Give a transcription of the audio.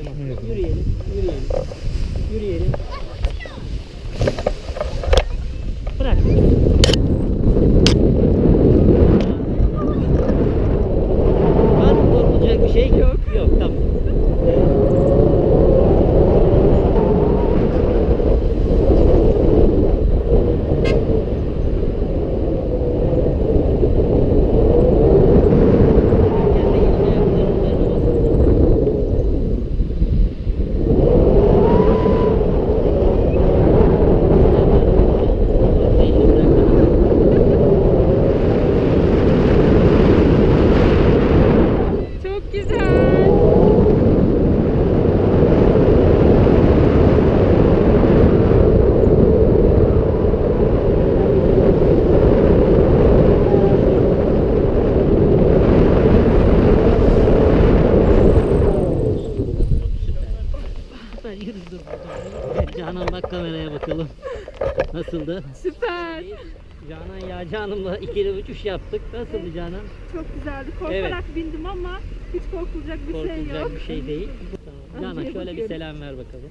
Yürüyelim, yürüyelim, yürüyelim, yürüyelim. Bırak. Var mı korkulacak bir şey? Yok. Yok, tamam. Kendi elini ayaklarını üzerine basın. Elini bırakın. Çok güzel. Süper yürü dur burada. Canan bak kameraya bakalım. Nasıldı? Süper. Canan ya Canan'la ikili uçuş yaptık. Nasıldı Canan? Çok güzeldi. Korkarak bindim ama hiç korkulacak bir şey Korkulacak yok. bir şey değil. Tamam. Canan şöyle bir selam ver bakalım.